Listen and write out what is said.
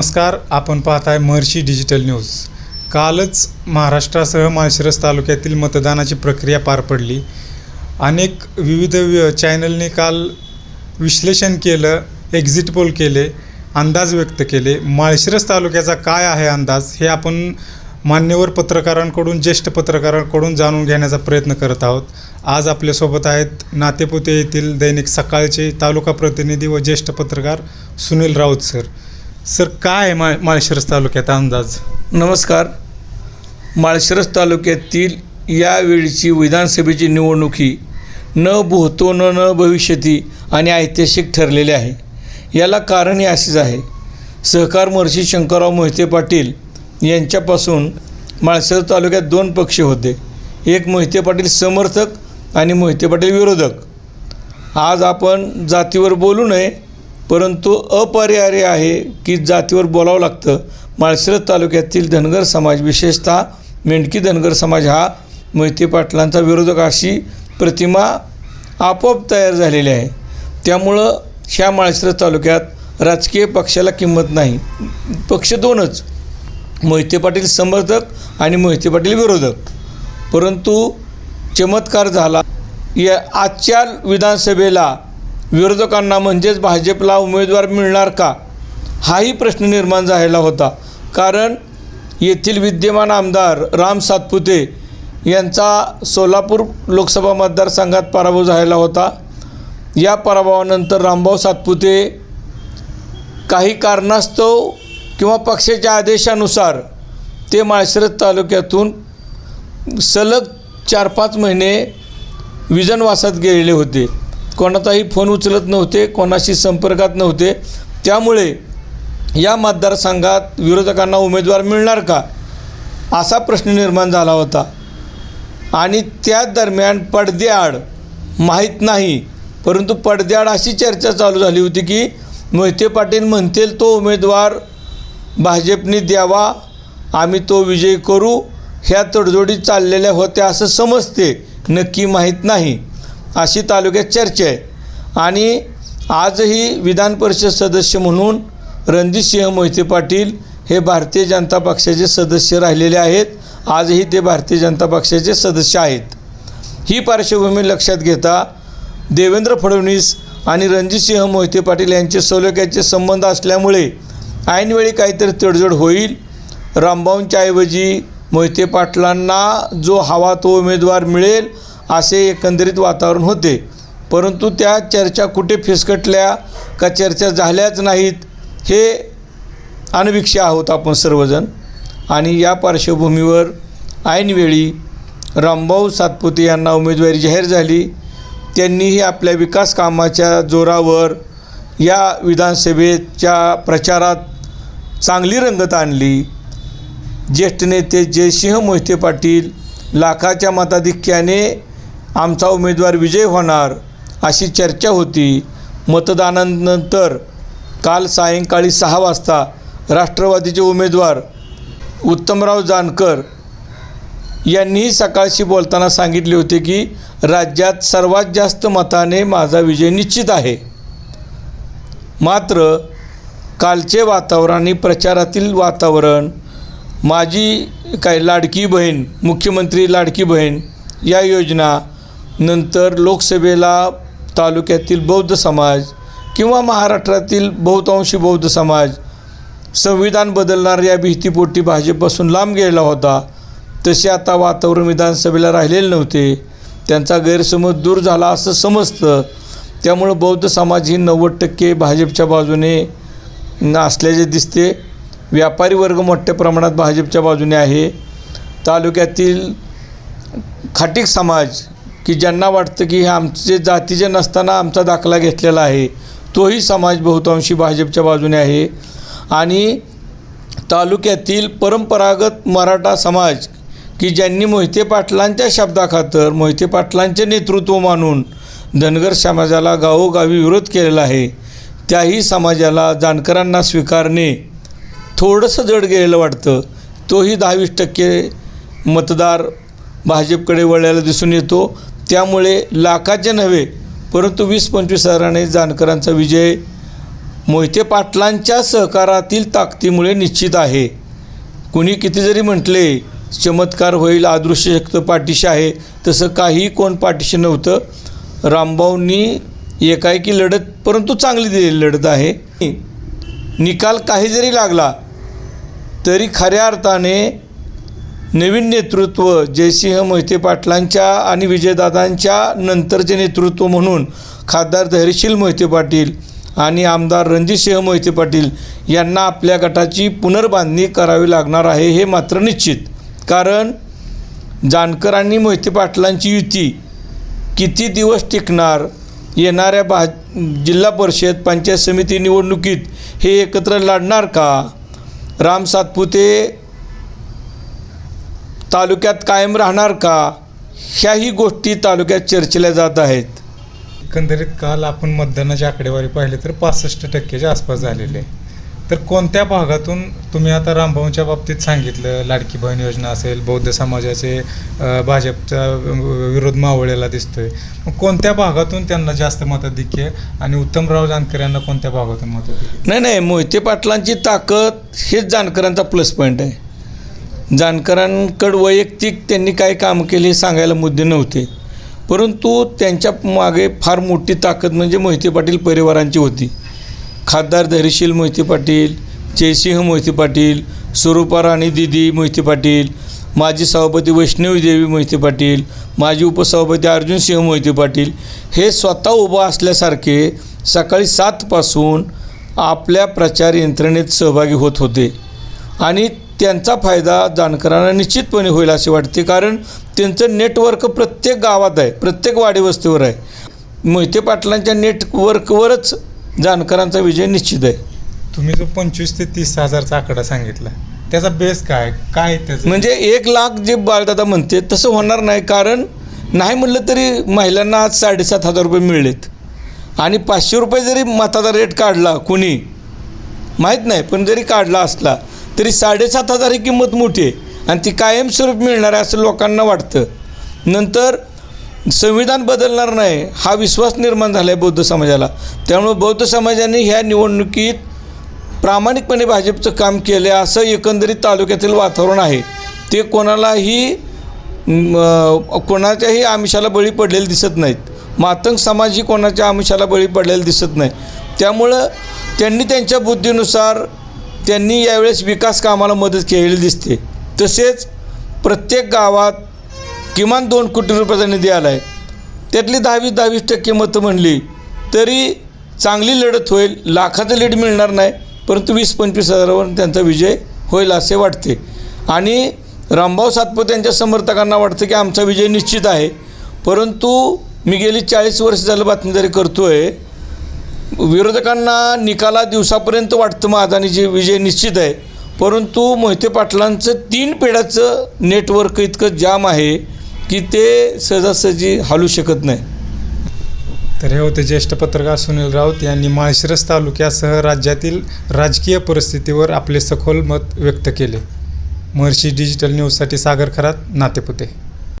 नमस्कार आपण पाहताय महर्षी डिजिटल न्यूज. कालच महाराष्ट्रासह माळशिरस तालुक्यातील मतदानाची प्रक्रिया पार पडली. अनेक विविध चॅनलने काल विश्लेषण केलं एक्झिट पोल केले अंदाज व्यक्त केले. माळशिरस तालुक्याचा काय आहे अंदाज हे आपण मान्यवर पत्रकारांकडून ज्येष्ठ पत्रकारांकडून जाणून घेण्याचा प्रयत्न करत आहोत. आज आपल्यासोबत आहेत नातेपुते येथील दैनिक सकाळचे तालुका प्रतिनिधी व ज्येष्ठ पत्रकार सुनील राऊत सर. सर काय आहे मा माळशिरस तालुक्यात अंदाज? नमस्कार. माळशिरस तालुक्यातील यावेळची विधानसभेची निवडणुकी न भूतो न न भविष्यती आणि ऐतिहासिक ठरलेली आहे. याला कारण हे असेच आहे. सहकार महर्षी शंकरराव मोहिते पाटील यांच्यापासून माळशिरस तालुक्यात दोन पक्ष होते. एक मोहिते पाटील समर्थक आणि मोहिते पाटील विरोधक. आज आपण जातीवर बोलू नये परंतु अपरिहार्य आहे की जातीवर बोलावं लागतं. माळशिरस तालुक्यातील धनगर समाज विशेषतः मेंढकी धनगर समाज हा मोहिते पाटलांचा विरोधक अशी प्रतिमा आपोआप तयार झालेली आहे. त्यामुळं ह्या माळशिरस तालुक्यात राजकीय पक्षाला किंमत नाही. पक्ष दोनच मोहिते पाटील समर्थक आणि मोहिते पाटील विरोधक. परंतु चमत्कार झाला या आजच्या विधानसभेला विरोधकांना म्हणजेच भाजपला उमेदवार मिळणार का? हाही प्रश्न निर्माण झालेला होता. कारण येथील विद्यमान आमदार राम सातपुते यांचा सोलापूर लोकसभा मतदारसंघात पराभव झालेला होता. या पराभवानंतर रामभाऊ सातपुते काही कारणास्तव किंवा पक्षाच्या आदेशानुसार ते माळशिरस तालुक्यातून सलग चार पाच महिने विजनवासात गेलेले होते. कोणाचाही फोन उचलत नव्हते कोणाशी संपर्कात नव्हते. त्यामुळे या मतदारसंघात विरोधकांना उमेदवार मिळणार का? असा प्रश्न निर्माण झाला होता. आणि त्या दरम्यान पडद्याआड माहीत नाही परंतु पडद्याआड अशी चर्चा चालू झाली होती की मोहिते पाटील म्हणतील तो उमेदवार भाजपने द्यावा आम्ही तो विजय करू. ह्या तडजोडी चाललेल्या होत्या असं समजते. नक्की माहीत नाही. अशी तालुक्यात चर्चा आहे. आणि आजही विधान परिषद सदस्य म्हणून रणजितसिंह मोहिते पाटील हे भारतीय जनता पक्षाचे सदस्य राहिलेले आहेत. आजही ते भारतीय जनता पक्षाचे सदस्य आहेत. ही पार्श्वभूमी लक्षात घेता देवेंद्र फडणवीस आणि रणजितसिंह मोहिते पाटील यांचे सलोख्याचे संबंध असल्यामुळे ऐनवेळी काहीतरी तडजोड होईल. रामभाऊंच्या ऐवजी मोहिते पाटलांना जो हवा तो उमेदवार मिळेल असे एकंदरीत वातावरण होते. परंतु त्या चर्चा कुठे फिसकटल्या का चर्चा झाल्याच नाहीत हे अनभिक्ष आहोत आपण सर्वजण. आणि या पार्श्वभूमीवर ऐनवेळी रामभाऊ सातपुते यांना उमेदवारी जाहीर झाली. त्यांनीही आपल्या विकास कामाच्या जोरावर या विधानसभेच्या प्रचारात चांगली रंगत आणली. ज्येष्ठ नेते जयसिंह मोहिते पाटील लाखाच्या मताधिक्याने आमचा उमेदवार विजय होणार अशी चर्चा होती. मतदानानंतर काल सायंकाळी सहा वाजता राष्ट्रवादीचे उमेदवार उत्तमराव जानकर यांनीही सकाळशी बोलताना सांगितले होते की राज्यात सर्वात जास्त मताने माझा विजय निश्चित आहे. मात्र कालचे वातावरण आणि प्रचारातील वातावरण माझी काय लाडकी बहीण मुख्यमंत्री लाडकी बहीण या योजना नंतर लोकसभेला तालुक्यातील बौद्ध समाज किंवा महाराष्ट्रातील बहुतांशी बौद्ध समाज संविधान बदलणार या भीतीपोटी भाजपपासून लांब गेला होता. तसे आता वातावरण विधानसभेला राहिलेले नव्हते. त्यांचा गैरसमज दूर झाला असं समजतं. त्यामुळं बौद्ध समाज ही नव्वद टक्के भाजपच्या बाजूने असल्याचे दिसते. व्यापारी वर्ग मोठ्या प्रमाणात भाजपच्या बाजूने आहे. तालुक्यातील खाटीक समाज की ज्यांना वाटतं की हे आमचे जातीचे नसताना आमचा दाखला घेतलेला आहे तोही समाज बहुतांशी भाजपच्या बाजूने आहे. आणि तालुक्यातील परंपरागत मराठा समाज की ज्यांनी मोहिते पाटलांच्या शब्दाखातर मोहिते पाटलांचे नेतृत्व मानून धनगर समाजाला गावोगावी विरोध केलेला आहे त्याही समाजाला जानकरांना स्वीकारणे थोडंसं जड गेलेलं वाटतं. तोही दहावीस टक्के मतदार भाजपकडे वळायला दिसून येतो. त्यामुळे लाखाचे नव्हे परंतु वीस पंचवीस हजाराने जानकरांचा विजय मोहिते पाटलांच्या सहकारातील ताकदीमुळे निश्चित आहे. कुणी किती जरी म्हटले चमत्कार होईल अदृश्य शक्त पाठीशी आहे तसं काही कोण पाठीशी नव्हतं. रामभाऊंनी एकाएकी लढत परंतु चांगली दिलेली लढत आहे. निकाल काही जरी लागला तरी खऱ्या अर्थाने नवीन नेतृत्व जयसिंह मोहिते पाटलांच्या आणि विजयदादांच्या नंतरचे नेतृत्व म्हणून खासदार धैर्यशील मोहिते पाटील आणि आमदार रणजितसिंह मोहिते पाटील यांना आपल्या गटाची पुनर्बांधणी करावी लागणार आहे हे मात्र निश्चित. कारण जानकर आणि मोहिते पाटलांची युती किती दिवस टिकणार येणाऱ्या भा जिल्हा परिषद पंचायत समिती निवडणुकीत हे एकत्र लढणार का? राम सातपुते तालुक्यात कायम राहणार का? ह्याही गोष्टी तालुक्यात चर्चेल्या जात आहेत. एकंदरीत काल आपण मतदानाची आकडेवारी पाहिली तर पासष्ट टक्क्याच्या आसपास झालेले आहे. तर कोणत्या भागातून तुम्ही आता रामभाऊंच्या बाबतीत सांगितलं लाडकी बहीण योजना असेल बौद्ध समाजाचे भाजपचा विरोध मावळलेला दिसतोय. मग कोणत्या भागातून त्यांना जास्त मताधिक्य आणि उत्तमराव जानकर यांना कोणत्या भागातून मताधिक्य? नाही नाही मोहिते पाटलांची ताकद हेच जानकरांचा प्लस पॉईंट आहे. जानकरांकडं वैयक्तिक त्यांनी काय काम केले हे सांगायला मुद्दे नव्हते. परंतु त्यांच्या मागे फार मोठी ताकद म्हणजे मोहिते पाटील परिवारांची होती. खासदार धैर्यशील मोहिते पाटील जयसिंह मोहिते पाटील स्वरूपा राणी दिदी मोहिते पाटील माजी सभापती वैष्णवी देवी मोहिते पाटील माजी उपसभापती अर्जुनसिंह मोहिते पाटील हे स्वतः उभा असल्यासारखे सकाळी सातपासून आपल्या प्रचार यंत्रणेत सहभागी होत होते. आणि त्यांचा फायदा जानकरांना निश्चितपणे होईल असे वाटते कारण त्यांचं नेटवर्क प्रत्येक गावात आहे प्रत्येक वाडीवस्तीवर आहे. मोहिते पाटलांच्या नेटवर्कवरच जानकरांचा विजय निश्चित आहे. तुम्ही जो पंचवीस ते तीस हजारचा आकडा सांगितला त्याचा बेस काय? काय त्याचं? म्हणजे एक लाख जे बाळदादा म्हणते तसं होणार नाही कारण नाही म्हणलं तरी महिलांना आज साडेसात हजार रुपये मिळलेत. आणि पाचशे रुपये जरी मताचा रेट काढला कुणी माहीत नाही पण जरी काढला असला तरी साडेसात हजार ही किंमत मोठी आहे. आणि ती कायमस्वरूप मिळणार आहे असं लोकांना वाटतं. नंतर संविधान बदलणार नाही हा विश्वास निर्माण झाला आहे बौद्ध समाजाला. त्यामुळे बौद्ध समाजाने ह्या निवडणुकीत प्रामाणिकपणे भाजपचं काम केलं आहे असं एकंदरीत तालुक्यातील वातावरण आहे. ते कोणालाही कोणाच्याही आमिषाला बळी पडलेले दिसत नाहीत. मातंग समाज ही कोणाच्या आमिषाला बळी पडलेले दिसत नाही. त्यामुळं त्यांनी त्यांच्या बुद्धीनुसार त्यांनी यावेळेस विकास कामाला मदत केलेली दिसते. तसेच प्रत्येक गावात किमान दोन कोटी रुपयाचा निधी आला आहे त्यातली दहावीस दहावीस टक्के मतं म्हणली तरी चांगली लढत होईल लाखाचं लीड मिळणार नाही परंतु वीस पंचवीस हजारावर त्यांचा विजय होईल असे वाटते. आणि रामभाऊ सातपुते यांच्या समर्थकांना वाटतं की आमचा विजय निश्चित आहे. परंतु मी गेली चाळीस वर्ष झालं बातमीदारी करतो आहे विरोधकांना निकाला दिवसापर्यंत वाटतं महादानीचे विजय निश्चित आहे. परंतु मोहिते पाटलांचं तीन पिढ्याचं नेटवर्क इतकं जाम आहे की ते सहजासहजी हलू शकत नाही. तर हे होते ज्येष्ठ पत्रकार सुनील राऊत यांनी माळशिरस तालुक्यासह राज्यातील राजकीय परिस्थितीवर आपले सखोल मत व्यक्त केले. महर्षी डिजिटल न्यूजसाठी सागर खरात नातेपुते.